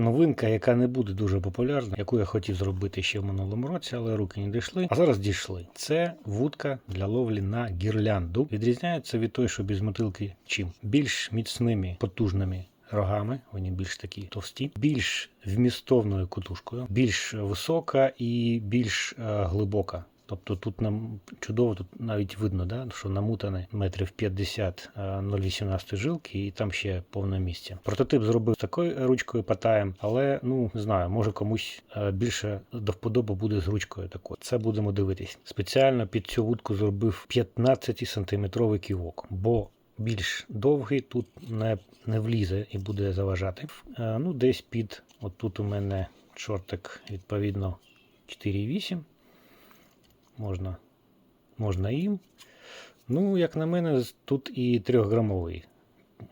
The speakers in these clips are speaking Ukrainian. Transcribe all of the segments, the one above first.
новинка, яка не буде дуже популярна, яку я хотів зробити ще в минулому році, але руки не дійшли. А зараз дійшли. Це вудка для ловлі на гірлянду. Відрізняється від той, що без мотилки чим більш міцними, потужними. Рогами, вони більш такі товсті, більш вмістовною кутушкою, більш висока і більш е, глибока. Тобто тут нам чудово, тут навіть видно, да, що намутане метрів 50 е, 0,18 жилки, і там ще повне місце. Прототип зробив такою ручкою патаєм, але ну не знаю, може комусь е, більше до вподоби буде з ручкою такою. Це будемо дивитись. Спеціально під цю вудку зробив 15 сантиметровий ківок, бо більш довгий тут не, не влізе і буде заважати. Е, ну, десь під, от тут у мене шортик, відповідно, 4,8 можна, можна їм. Ну, як на мене, тут і 3-грамовий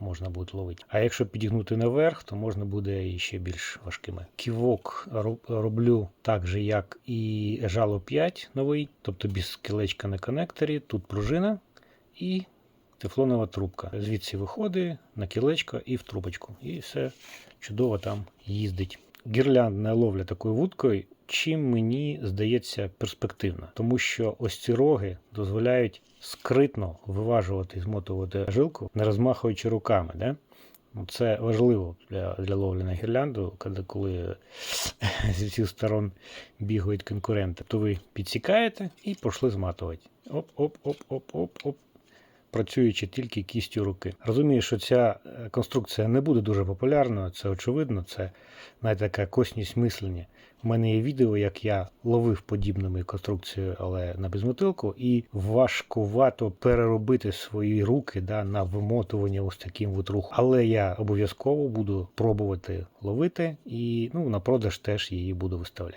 можна буде ловити. А якщо підігнути наверх, то можна буде і ще більш важкими. Ківок роблю так же, як і жало 5 новий, тобто без кілечка на коннекторі. Тут пружина і тефлонова трубка. Звідси виходить на кілечко і в трубочку. І все чудово там їздить. Гірляндна ловля такою вудкою, чим мені здається перспективна, тому що ось ці роги дозволяють скритно виважувати, і змотувати жилку, не розмахуючи руками. Да? Ну, Це важливо для, для ловлі на гірлянду, коли, коли зі всіх сторон бігають конкуренти. То ви підсікаєте і пішли зматувати. Оп-оп-оп-оп-оп-оп працюючи тільки кістю руки. Розумію, що ця е, конструкція не буде дуже популярною, це очевидно, це навіть така косність мислення. У мене є відео, як я ловив подібними конструкцією, але на безмотилку, і важкувато переробити свої руки да, на вимотування ось таким от рухом. Але я обов'язково буду пробувати ловити і ну, на продаж теж її буду виставляти.